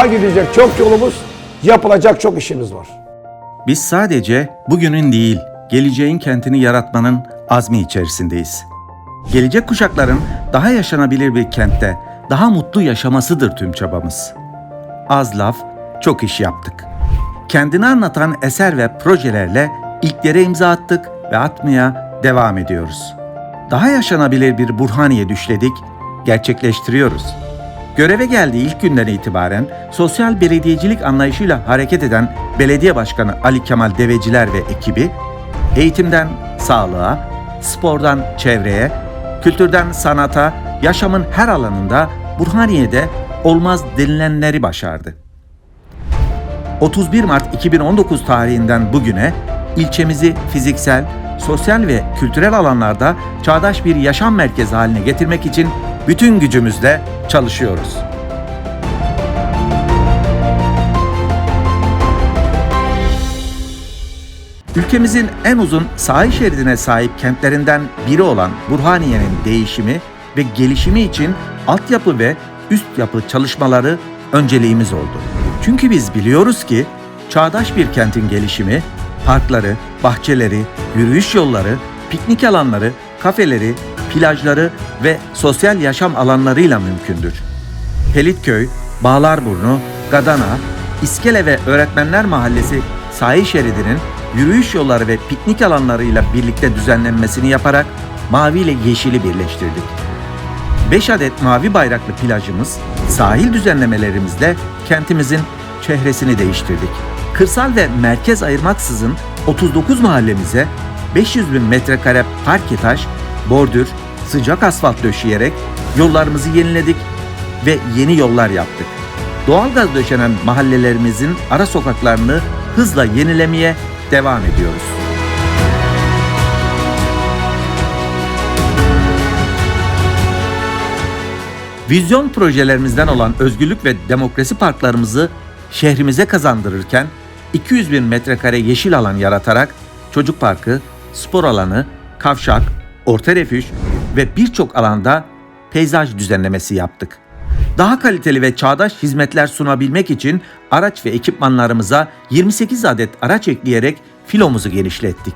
Daha gidecek çok yolumuz, yapılacak çok işimiz var. Biz sadece bugünün değil, geleceğin kentini yaratmanın azmi içerisindeyiz. Gelecek kuşakların daha yaşanabilir bir kentte, daha mutlu yaşamasıdır tüm çabamız. Az laf, çok iş yaptık. Kendini anlatan eser ve projelerle ilklere imza attık ve atmaya devam ediyoruz. Daha yaşanabilir bir Burhaniye düşledik, gerçekleştiriyoruz. Göreve geldiği ilk günden itibaren sosyal belediyecilik anlayışıyla hareket eden Belediye Başkanı Ali Kemal Deveciler ve ekibi eğitimden sağlığa, spordan çevreye, kültürden sanata, yaşamın her alanında Burhaniye'de olmaz denilenleri başardı. 31 Mart 2019 tarihinden bugüne ilçemizi fiziksel, sosyal ve kültürel alanlarda çağdaş bir yaşam merkezi haline getirmek için bütün gücümüzle çalışıyoruz. Ülkemizin en uzun sahil şeridine sahip kentlerinden biri olan Burhaniye'nin değişimi ve gelişimi için altyapı ve üst yapı çalışmaları önceliğimiz oldu. Çünkü biz biliyoruz ki çağdaş bir kentin gelişimi parkları, bahçeleri, yürüyüş yolları, piknik alanları, kafeleri, plajları ve sosyal yaşam alanlarıyla mümkündür. Pelitköy, Bağlarburnu, Gadana, İskele ve Öğretmenler Mahallesi sahil şeridinin yürüyüş yolları ve piknik alanlarıyla birlikte düzenlenmesini yaparak mavi ile yeşili birleştirdik. 5 adet mavi bayraklı plajımız, sahil düzenlemelerimizle kentimizin çehresini değiştirdik. Kırsal ve merkez ayırmaksızın 39 mahallemize 500 bin metrekare park etaş, bordür, sıcak asfalt döşeyerek yollarımızı yeniledik ve yeni yollar yaptık. Doğalgaz döşenen mahallelerimizin ara sokaklarını hızla yenilemeye devam ediyoruz. Vizyon projelerimizden olan özgürlük ve demokrasi parklarımızı şehrimize kazandırırken 200 bin metrekare yeşil alan yaratarak çocuk parkı, spor alanı, kavşak, orta refüj ve birçok alanda peyzaj düzenlemesi yaptık. Daha kaliteli ve çağdaş hizmetler sunabilmek için araç ve ekipmanlarımıza 28 adet araç ekleyerek filomuzu genişlettik.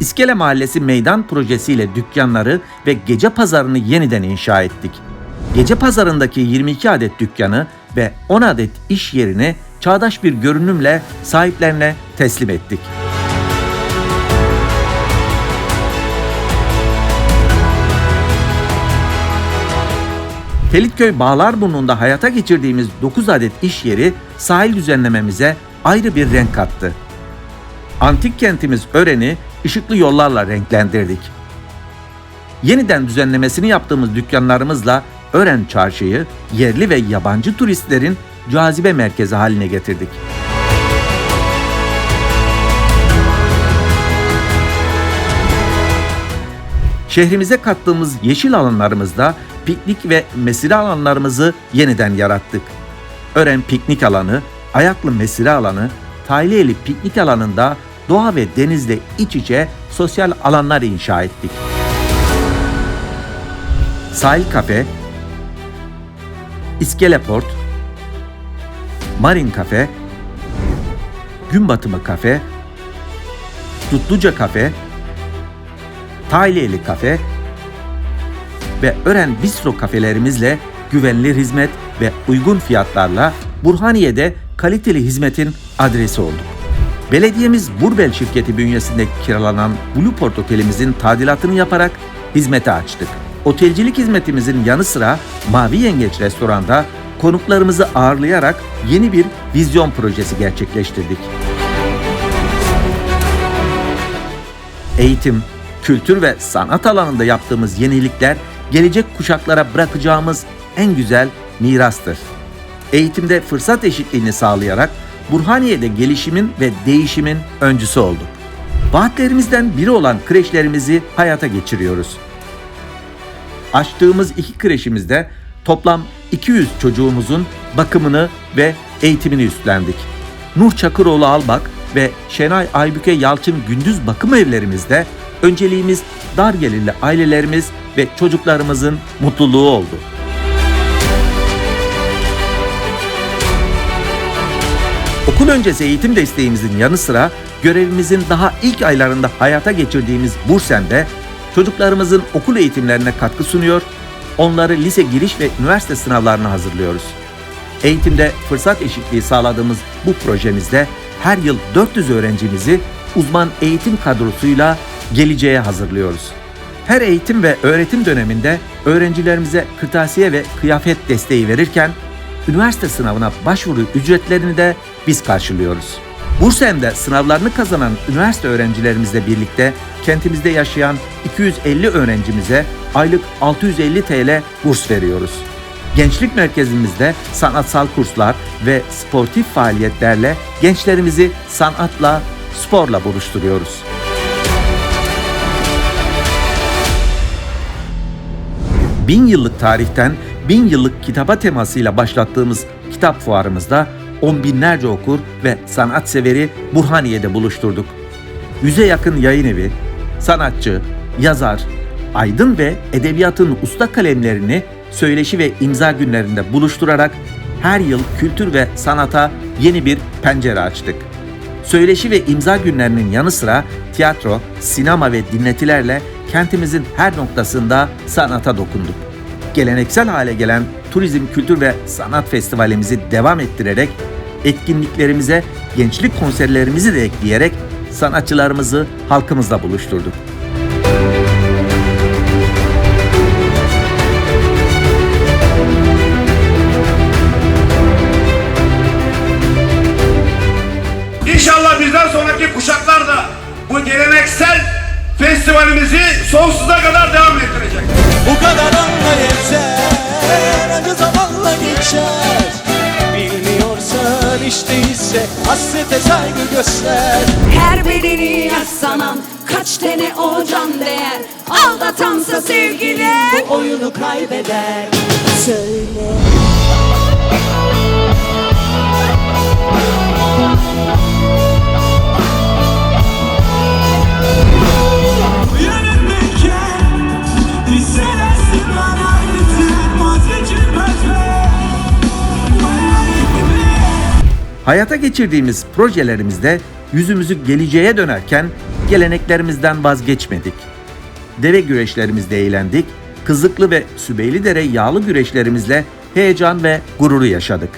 İskele Mahallesi meydan projesiyle dükkanları ve gece pazarını yeniden inşa ettik. Gece pazarındaki 22 adet dükkanı ve 10 adet iş yerini çağdaş bir görünümle sahiplerine teslim ettik. Pelitköy Bağlarburnu'nda hayata geçirdiğimiz 9 adet iş yeri sahil düzenlememize ayrı bir renk kattı. Antik kentimiz Ören'i ışıklı yollarla renklendirdik. Yeniden düzenlemesini yaptığımız dükkanlarımızla Ören Çarşı'yı yerli ve yabancı turistlerin cazibe merkezi haline getirdik. Şehrimize kattığımız yeşil alanlarımızda piknik ve mesire alanlarımızı yeniden yarattık. Ören piknik alanı, Ayaklı mesire alanı, Tayliyeli piknik alanında doğa ve denizle iç içe sosyal alanlar inşa ettik. Sahil Kafe, İskele Port, Marin Kafe, Gün Batımı Kafe, Tutluca Kafe, Tayliyeli Kafe ve Ören Bistro kafelerimizle güvenilir hizmet ve uygun fiyatlarla Burhaniye'de kaliteli hizmetin adresi olduk. Belediyemiz Burbel şirketi bünyesinde kiralanan Blue Port Otelimizin tadilatını yaparak hizmete açtık. Otelcilik hizmetimizin yanı sıra Mavi Yengeç Restoran'da konuklarımızı ağırlayarak yeni bir vizyon projesi gerçekleştirdik. Eğitim, kültür ve sanat alanında yaptığımız yenilikler gelecek kuşaklara bırakacağımız en güzel mirastır. Eğitimde fırsat eşitliğini sağlayarak Burhaniye'de gelişimin ve değişimin öncüsü olduk. Vaatlerimizden biri olan kreşlerimizi hayata geçiriyoruz. Açtığımız iki kreşimizde toplam 200 çocuğumuzun bakımını ve eğitimini üstlendik. Nur Çakıroğlu Albak ve Şenay Aybüke Yalçın Gündüz bakım evlerimizde önceliğimiz dar gelirli ailelerimiz ve çocuklarımızın mutluluğu oldu. Okul öncesi eğitim desteğimizin yanı sıra görevimizin daha ilk aylarında hayata geçirdiğimiz Bursen'de çocuklarımızın okul eğitimlerine katkı sunuyor, onları lise giriş ve üniversite sınavlarına hazırlıyoruz. Eğitimde fırsat eşitliği sağladığımız bu projemizde her yıl 400 öğrencimizi uzman eğitim kadrosuyla geleceğe hazırlıyoruz. Her eğitim ve öğretim döneminde öğrencilerimize kırtasiye ve kıyafet desteği verirken üniversite sınavına başvuru ücretlerini de biz karşılıyoruz. Bursen'de sınavlarını kazanan üniversite öğrencilerimizle birlikte kentimizde yaşayan 250 öğrencimize aylık 650 TL burs veriyoruz. Gençlik merkezimizde sanatsal kurslar ve sportif faaliyetlerle gençlerimizi sanatla, sporla buluşturuyoruz. Bin yıllık tarihten bin yıllık kitaba temasıyla başlattığımız kitap fuarımızda on binlerce okur ve sanat severi Burhaniye'de buluşturduk. Yüze yakın yayın evi, sanatçı, yazar, aydın ve edebiyatın usta kalemlerini söyleşi ve imza günlerinde buluşturarak her yıl kültür ve sanata yeni bir pencere açtık. Söyleşi ve imza günlerinin yanı sıra tiyatro, sinema ve dinletilerle kentimizin her noktasında sanata dokunduk. Geleneksel hale gelen Turizm, Kültür ve Sanat Festivalimizi devam ettirerek etkinliklerimize gençlik konserlerimizi de ekleyerek sanatçılarımızı halkımızla buluşturduk. İnşallah bizden sonraki kuşaklar da bu geleneksel festivalimizi sonsuza kadar devam ettirecek. Bu kadar anla yeter Acı zamanla geçer. Bilmiyorsan işte ise Hasrete saygı göster. Her bedeni yaslanan kaç tane o can değer? Aldatansa sevgili Bu oyunu kaybeder. Söyle Hayata geçirdiğimiz projelerimizde yüzümüzü geleceğe dönerken geleneklerimizden vazgeçmedik. Deve güreşlerimizde eğlendik, Kızıklı ve Sübeylidere yağlı güreşlerimizle heyecan ve gururu yaşadık.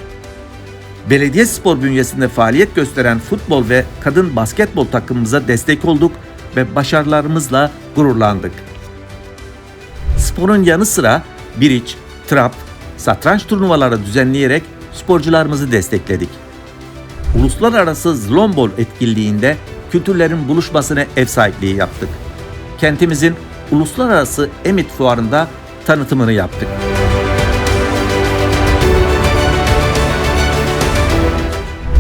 Belediye spor bünyesinde faaliyet gösteren futbol ve kadın basketbol takımımıza destek olduk ve başarılarımızla gururlandık. Sporun yanı sıra biriç, trap, satranç turnuvaları düzenleyerek sporcularımızı destekledik. Uluslararası Zlombol etkinliğinde kültürlerin buluşmasına ev sahipliği yaptık. Kentimizin uluslararası Emit Fuarı'nda tanıtımını yaptık.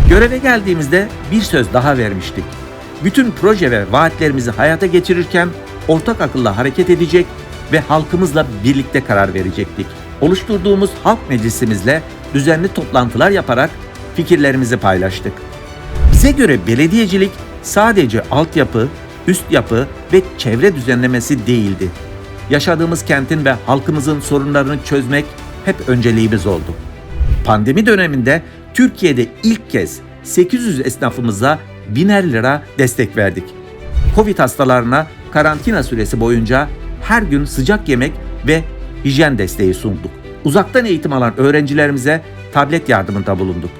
Göreve geldiğimizde bir söz daha vermiştik. Bütün proje ve vaatlerimizi hayata geçirirken ortak akılla hareket edecek ve halkımızla birlikte karar verecektik. Oluşturduğumuz halk meclisimizle düzenli toplantılar yaparak fikirlerimizi paylaştık. Bize göre belediyecilik sadece altyapı, üst yapı ve çevre düzenlemesi değildi. Yaşadığımız kentin ve halkımızın sorunlarını çözmek hep önceliğimiz oldu. Pandemi döneminde Türkiye'de ilk kez 800 esnafımıza biner lira destek verdik. Covid hastalarına karantina süresi boyunca her gün sıcak yemek ve hijyen desteği sunduk. Uzaktan eğitim alan öğrencilerimize tablet yardımında bulunduk.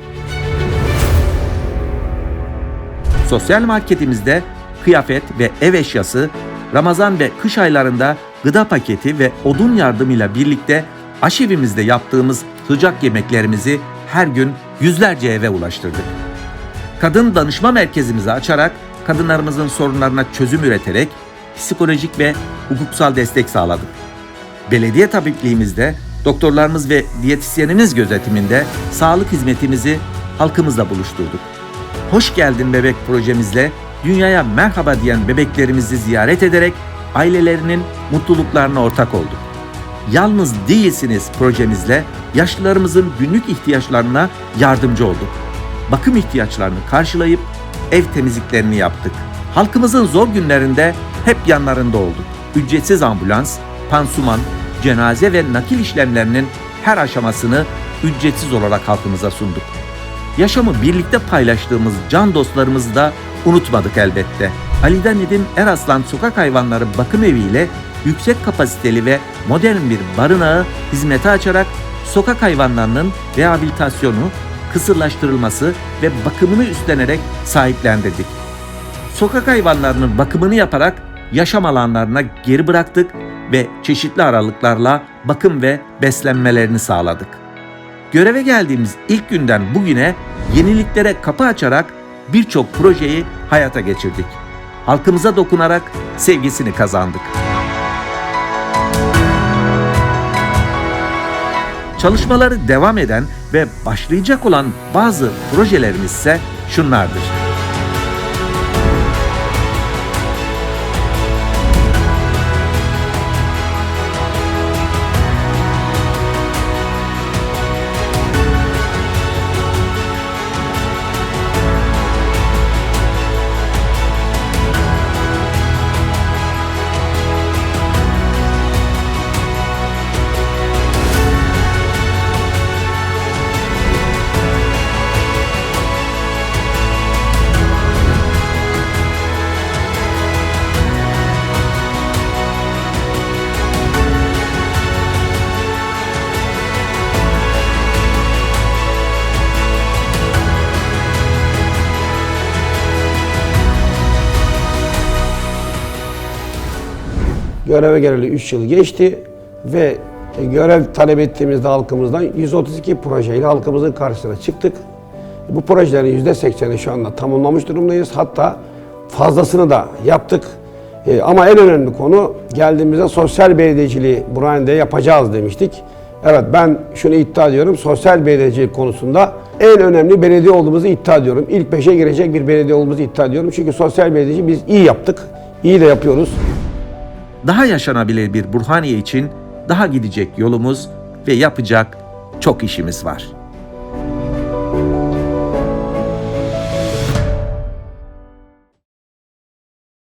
Sosyal marketimizde kıyafet ve ev eşyası, Ramazan ve kış aylarında gıda paketi ve odun yardımıyla birlikte aşevimizde yaptığımız sıcak yemeklerimizi her gün yüzlerce eve ulaştırdık. Kadın danışma merkezimizi açarak kadınlarımızın sorunlarına çözüm üreterek psikolojik ve hukuksal destek sağladık. Belediye tabipliğimizde doktorlarımız ve diyetisyenimiz gözetiminde sağlık hizmetimizi halkımızla buluşturduk. Hoş Geldin Bebek projemizle dünyaya merhaba diyen bebeklerimizi ziyaret ederek ailelerinin mutluluklarına ortak olduk. Yalnız değilsiniz projemizle yaşlılarımızın günlük ihtiyaçlarına yardımcı olduk. Bakım ihtiyaçlarını karşılayıp ev temizliklerini yaptık. Halkımızın zor günlerinde hep yanlarında olduk. Ücretsiz ambulans, pansuman, cenaze ve nakil işlemlerinin her aşamasını ücretsiz olarak halkımıza sunduk. Yaşamı birlikte paylaştığımız can dostlarımızı da unutmadık elbette. Ali'den Nedim Eraslan Sokak Hayvanları Bakım Evi ile yüksek kapasiteli ve modern bir barınağı hizmete açarak sokak hayvanlarının rehabilitasyonu, kısırlaştırılması ve bakımını üstlenerek sahiplendirdik. Sokak hayvanlarının bakımını yaparak yaşam alanlarına geri bıraktık ve çeşitli aralıklarla bakım ve beslenmelerini sağladık. Göreve geldiğimiz ilk günden bugüne yeniliklere kapı açarak birçok projeyi hayata geçirdik. Halkımıza dokunarak sevgisini kazandık. Çalışmaları devam eden ve başlayacak olan bazı projelerimiz ise şunlardır. Göreve geleli 3 yıl geçti ve görev talep ettiğimizde halkımızdan 132 projeyle halkımızın karşısına çıktık. Bu projelerin %80'i şu anda tamamlamış durumdayız. Hatta fazlasını da yaptık. E, ama en önemli konu geldiğimizde sosyal belediyeciliği Burhan'da yapacağız demiştik. Evet ben şunu iddia ediyorum. Sosyal belediyecilik konusunda en önemli belediye olduğumuzu iddia ediyorum. İlk beşe girecek bir belediye olduğumuzu iddia ediyorum. Çünkü sosyal belediyeci biz iyi yaptık. İyi de yapıyoruz. Daha yaşanabilir bir Burhaniye için daha gidecek yolumuz ve yapacak çok işimiz var.